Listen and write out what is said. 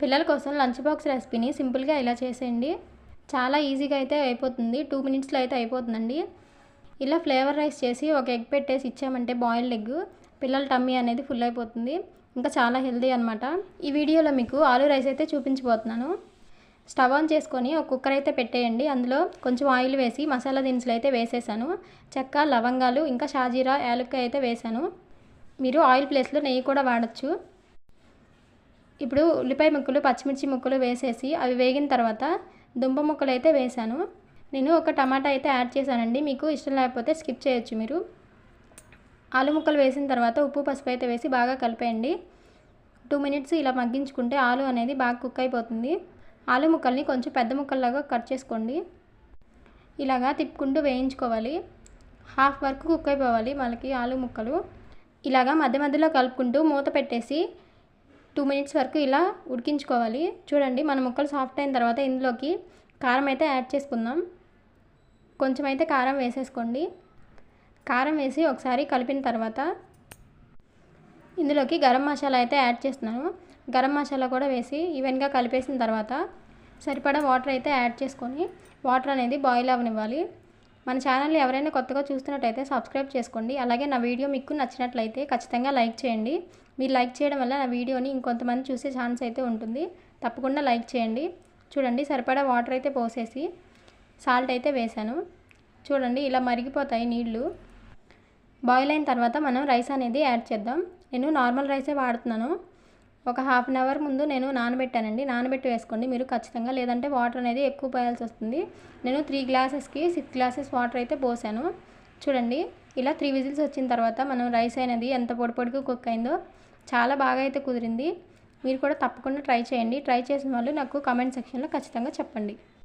పిల్లల కోసం lunch box రెసిపీని సింపుల్గా ఇలా చేసేయండి. చాలా ఈజీగా అయితే అయిపోతుంది. టూ మినిట్స్లో అయితే అయిపోతుందండి. ఇలా ఫ్లేవర్ రైస్ చేసి ఒక ఎగ్ పెట్టేసి ఇచ్చామంటే బాయిల్డ్ ఎగ్. పిల్లల టమ్మీ అనేది ఫుల్ అయిపోతుంది. ఇంకా చాలా హెల్దీ అనమాట ఈ వీడియోలో మీకు ఆలూ రైస్ అయితే చూపించబోతున్నాను. స్టవ్ ఆన్ చేసుకొని ఒక కుక్కర్ అయితే పెట్టేయండి. అందులో కొంచెం ఆయిల్ వేసి మసాలా దినుసులు అయితే వేసేసాను. చెక్క లవంగాలు ఇంకా షాజీరా యాలక్కాయ అయితే వేసాను. మీరు ఆయిల్ ప్లేస్లో నెయ్యి కూడా వాడచ్చు. ఇప్పుడు ఉల్లిపాయ ముక్కలు పచ్చిమిర్చి ముక్కలు వేసేసి అవి వేగిన తర్వాత దుంప ముక్కలు అయితే వేసాను నేను ఒక టమాటా అయితే యాడ్ చేశానండి. మీకు ఇష్టం లేకపోతే స్కిప్ చేయొచ్చు మీరు. ఆలు ముక్కలు వేసిన తర్వాత ఉప్పు పసుపు అయితే వేసి బాగా కలిపేయండి. టూ మినిట్స్ ఇలా మగ్గించుకుంటే ఆలు అనేది బాగా కుక్ అయిపోతుంది. ఆలు ముక్కల్ని కొంచెం పెద్ద ముక్కల్లాగా కట్ చేసుకోండి. ఇలాగా తిప్పుకుంటూ వేయించుకోవాలి. హాఫ్ వరకు కుక్ అయిపోవాలి మనకి ఆలు ముక్కలు. ఇలాగా మధ్య మధ్యలో కలుపుకుంటూ మూత పెట్టేసి టూ మినిట్స్ వరకు ఇలా ఉడికించుకోవాలి. చూడండి మన ముక్కలు సాఫ్ట్ అయిన తర్వాత ఇందులోకి కారం అయితే యాడ్ చేసుకుందాం. కొంచెం అయితే కారం వేసేసుకోండి. కారం వేసి ఒకసారి కలిపిన తర్వాత ఇందులోకి గరం మసాలా అయితే యాడ్ చేస్తున్నాను. గరం మసాలా కూడా వేసి ఈవెన్గా కలిపేసిన తర్వాత సరిపడా వాటర్ అయితే యాడ్ చేసుకొని వాటర్ అనేది బాయిల్ అవ్వనివ్వాలి మన ఛానల్ ఎవరైనా కొత్తగా చూస్తున్నట్టయితే సబ్స్క్రైబ్ చేసుకోండి. అలాగే నా వీడియో మీకు నచ్చినట్లయితే ఖచ్చితంగా లైక్ చేయండి. మీరు లైక్ చేయడం వల్ల నా వీడియోని ఇంకొంతమంది చూసే ఛాన్స్ అయితే ఉంటుంది. తప్పకుండా లైక్ చేయండి. చూడండి సరిపడా వాటర్ అయితే పోసేసి సాల్ట్ అయితే వేసాను. చూడండి ఇలా మరిగిపోతాయి నీళ్ళు బాయిల్ అయిన తర్వాత మనం రైస్ అనేది యాడ్ చేద్దాం. నేను నార్మల్ రైసే వాడుతున్నాను. ఒక హాఫ్ అన్ అవర్ ముందు నేను నానబెట్టానండి. నానబెట్టి వేసుకోండి. మీరు ఖచ్చితంగా లేదంటే వాటర్ అనేది ఎక్కువ పోయాల్సి వస్తుంది. నేను త్రీ గ్లాసెస్కి సిక్స్ గ్లాసెస్ వాటర్ అయితే పోసాను. చూడండి ఇలా త్రీ విజిల్స్ వచ్చిన తర్వాత మనం రైస్ అనేది ఎంత పొడి పొడిగా కుక్ అయిందో చాలా బాగా అయితే కుదిరింది. మీరు కూడా తప్పకుండా ట్రై చేయండి. ట్రై చేసిన వాళ్ళు నాకు కామెంట్ సెక్షన్లో ఖచ్చితంగా చెప్పండి.